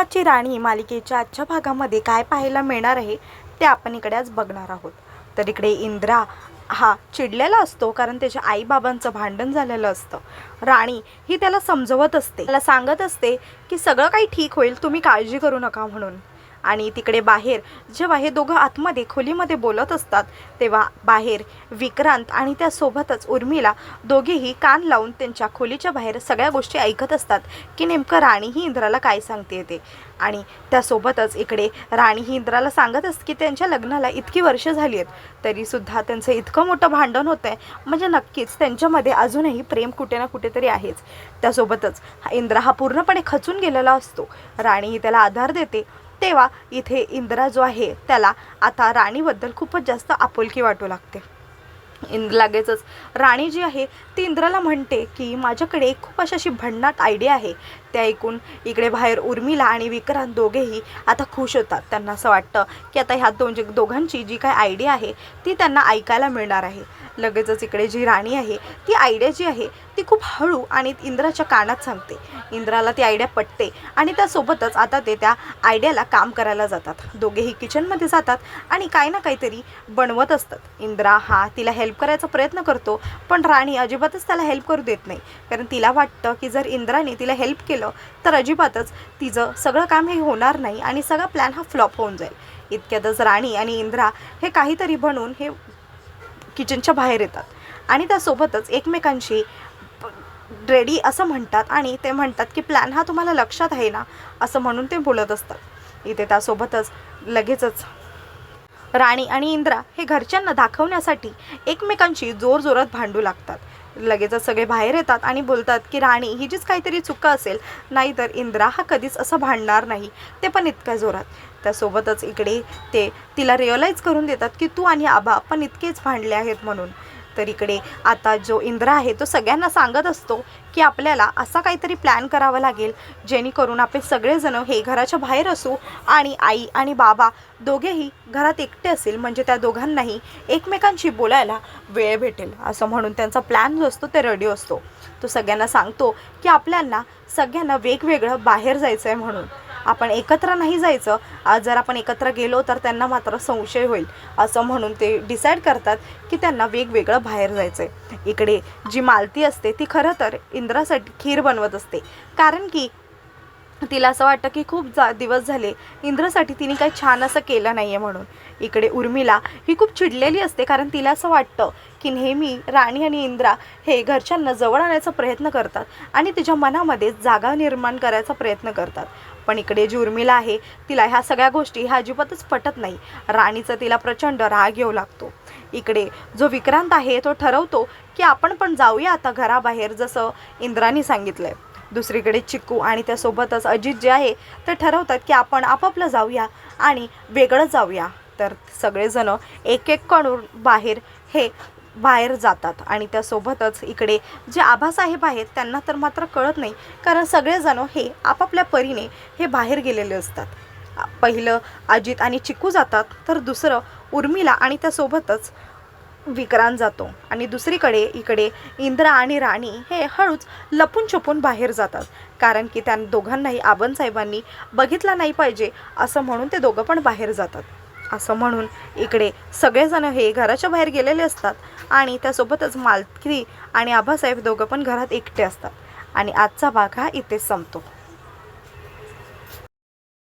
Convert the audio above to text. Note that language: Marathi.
धर्माची राणी मालिकेच्या आजच्या भागामध्ये काय पाहायला मिळणार आहे ते आपण इकडे आज बघणार आहोत. तर इकडे इंद्रा हा चिडलेला असतो कारण त्याच्या आईबाबांचं भांडण झालेलं असतं. राणी ही त्याला समजवत असते. त्याला सांगत असते की सगळं काही ठीक होईल तुम्ही काळजी करू नका म्हणून. आणि तिकडे बाहेर जेव्हा हे दोघं आतमध्ये खोलीमध्ये बोलत असतात तेव्हा बाहेर विक्रांत आणि त्यासोबतच उर्मिला दोघेही कान लावून त्यांच्या खोलीच्या बाहेर सगळ्या गोष्टी ऐकत असतात की नेमकं राणी ही इंद्राला काय सांगते ते. आणि त्यासोबतच इकडे राणी ही इंद्राला सांगत असते की त्यांच्या लग्नाला इतकी वर्ष झाली आहेत तरीसुद्धा त्यांचं इतकं मोठं भांडण होतं आहे म्हणजे नक्कीच त्यांच्यामध्ये अजूनही प्रेम कुठे ना कुठेतरी आहेच. त्यासोबतच हा इंद्रा हा पूर्णपणे खचून गेलेला असतो. राणी ही त्याला आधार देते तेव्हा इथे इंद्रा जो आहे त्याला आता राणीबद्दल खूपच जास्त आपुलकी वाटू लागते. इंद्र लगेचच राणी जी आहे ती इंद्राला म्हणते की माझ्याकडे एक खूप अशी अशी भन्नाट आयडिया आहे. त्या ऐकून इकडे बाहेर उर्मिला आणि विक्रांत दोघेही आता खुश होतात. त्यांना असं वाटतं की आता ह्या दोन दोघांची जी काय आयडिया आहे ती त्यांना ऐकायला मिळणार आहे. लगेचच इकडे जी राणी आहे ती आयडिया जी आहे ती खूप हळू आणि इंद्राच्या कानात सांगते. इंद्राला ती आयडिया पटते आणि त्यासोबतच आता ते त्या आयडियाला काम करायला जातात. दोघेही किचनमध्ये जातात आणि काही ना काहीतरी बनवत असतात. इंद्रा हा तिला हेल्प करायचा प्रयत्न करतो पण राणी अजिबातच त्याला हेल्प करू देत नाही. कारण तिला वाटतं की जर इंद्राने तिला हेल्प केलं तर अजिबातच तिचं सगळं काम हे होणार नाही आणि सगळा प्लॅन हा फ्लॉप होऊन जाईल. इतक्यातच राणी आणि इंद्रा हे काहीतरी बनून हे किचनच्या बाहेर येतात. आणि त्यासोबतच एकमेकांशी रेडी असं म्हणतात आणि ते म्हणतात की प्लॅन हा तुम्हाला लक्षात आहे ना? असं म्हणून ते बोलत असतात. इथे त्यासोबतच लगेचच राणी आणि इंद्रा हे घरच्यांना दाखवण्यासाठी एकमेकांशी जोरजोरात भांडू लागतात. लगेचच सगळे बाहेर येतात आणि बोलतात की राणी ही जीच काहीतरी चुका असेल नाहीतर इंद्रा हा कधीच असं भांडणार नाही. ते पण इतक्या जोरात. त्यासोबतच इकडे ते तिला रिअलाईज करून देतात की तू आणि आबा पण इतकेच भांडले आहेत म्हणून. तर इकडे आता जो इंद्र आहे तो सगळ्यांना सांगत असतो की आपल्याला असा काहीतरी प्लॅन करावा लागेल जेणेकरून आपले सगळेजण हे घराच्या बाहेर असू आणि आई आणि बाबा दोघेही घरात एकटे असेल म्हणजे त्या दोघांनाही एकमेकांशी बोलायला वेळ भेटेल असं म्हणून त्यांचा प्लॅन जो असतो ते रेडी असतो. तो सगळ्यांना सांगतो की आपल्याला सगळ्यांना वेगवेगळं बाहेर जायचं आहे म्हणून. आपण एकत्र नाही जायचं. जर आपण एकत्र गेलो तर त्यांना मात्र संशय होईल. असं म्हणून ते डिसाईड करतात की त्यांना वेगवेगळं बाहेर जायचं आहे इकडे जी मालती असते ती खरं तर इंद्रासाठी खीर बनवत असते. कारण की तिला असं वाटतं की खूप जा दिवस झाले इंद्रासाठी तिने काही छान असं केलं नाही आहे म्हणून. इकडे उर्मिला ही खूप चिडलेली असते कारण तिला असं वाटतं की नेहमी राणी आणि इंद्रा हे घरच्यांना जवळ आणायचा प्रयत्न करतात आणि तिच्या मनामध्ये जागा निर्माण करायचा प्रयत्न करतात. पण इकडे जी उर्मिला आहे तिला ह्या सगळ्या गोष्टी ह्या अजिबातच पटत नाही. राणीचा तिला प्रचंड राग येऊ लागतो. इकडे जो विक्रांत आहे तो ठरवतो की आपण पण जाऊया आता घराबाहेर जसं इंद्राने सांगितलं आहे दुसरीकडे चिक्कू आणि त्यासोबतच अजित जे आहे ते ठरवतात की आपण आपापलं जाऊया आणि वेगळं जाऊया. तर सगळेजण एक एक करून बाहेर हे बाहेर जातात आणि त्यासोबतच इकडे जे आबासाहेब आहेत त्यांना तर मात्र कळत नाही कारण सगळेजण हे आपापल्या परीने हे बाहेर गेलेले असतात. पहिलं अजित आणि चिकू जातात तर दुसरं उर्मिला आणि त्यासोबतच विक्रांत जातो. आणि दुसरीकडे इकडे इंद्रा आणि राणी हे हळूच लपून छपून बाहेर जातात कारण की त्या दोघांनाही आबनसाहेबांनी बघितला नाही पाहिजे असं म्हणून ते दोघं पण बाहेर जातात. असं म्हणून इकडे सगळेजण हे घराच्या बाहेर गेलेले असतात आणि त्यासोबतच मालकी आणि आबासाहेब दोघं पण घरात एकटे असतात. आणि आजचा भाग हा इथेच संपतो.